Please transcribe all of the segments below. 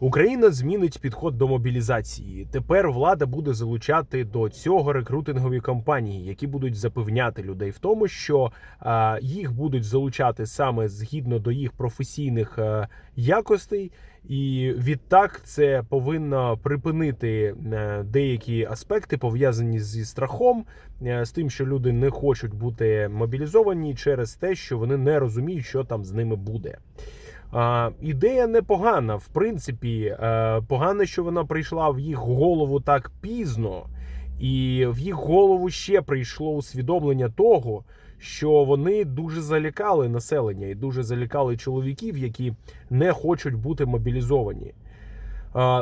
Україна змінить підход до мобілізації. Тепер влада буде залучати до цього рекрутингові компанії, які будуть запевняти людей в тому, що е, їх будуть залучати саме згідно до їх професійних е, якостей, і відтак це повинно припинити е, деякі аспекти пов'язані зі страхом, е, з тим, що люди не хочуть бути мобілізовані через те, що вони не розуміють, що там з ними буде. А, ідея непогана, в принципі, е, погано, що вона прийшла в їх голову так пізно, і в їх голову ще прийшло усвідомлення того, що вони дуже залякали населення і дуже залякали чоловіків, які не хочуть бути мобілізовані.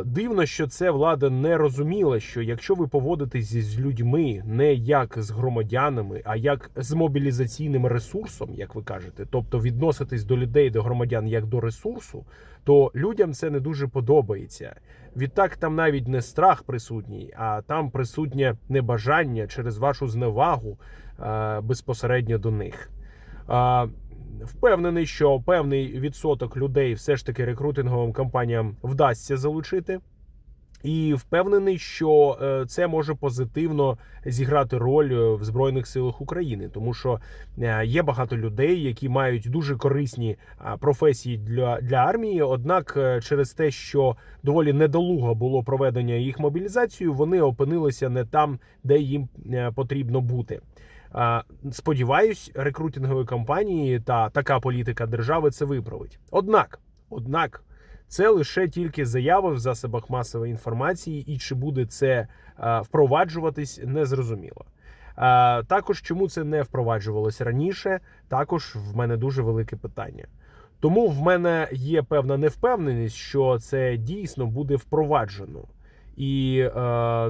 Дивно, що це влада не розуміла, що якщо ви поводитесь з людьми не як з громадянами, а як з мобілізаційним ресурсом, як ви кажете, тобто відноситись до людей, до громадян як до ресурсу, то людям це не дуже подобається. Відтак там навіть не страх присутній, а там присутнє небажання через вашу зневагу безпосередньо до них. Впевнений, що певний відсоток людей все ж таки рекрутинговим компаніям вдасться залучити. І впевнений, що е, це може позитивно зіграти роль е, в Збройних силах України, тому що е, є багато людей, які мають дуже корисні професії для, для армії. Однак, через те, що доволі недолуго було проведення їх мобілізацію, вони опинилися не там, де їм потрібно бути. Сподіваюсь, рекрутингові компанії та така політика держави це виправить. Однак, однак, це лише тільки заяви в засобах масової інформації, і чи буде це впроваджуватись, незрозуміло. Також чому це не впроваджувалось раніше, також в мене дуже велике питання. Тому в мене є певна невпевненість, що це дійсно буде впроваджено. І е,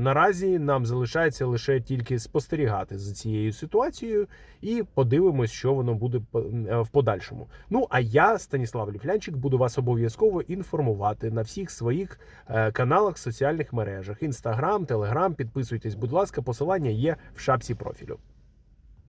наразі нам залишається лише тільки спостерігати за цією ситуацією і подивимось, що воно буде е, в подальшому. Ну а я, Станіслав Ліфлянчик, буду вас обов'язково інформувати на всіх своїх е, каналах, соціальних мережах: Інстаграм, Телеграм. Підписуйтесь, будь ласка, посилання є в шапці профілю.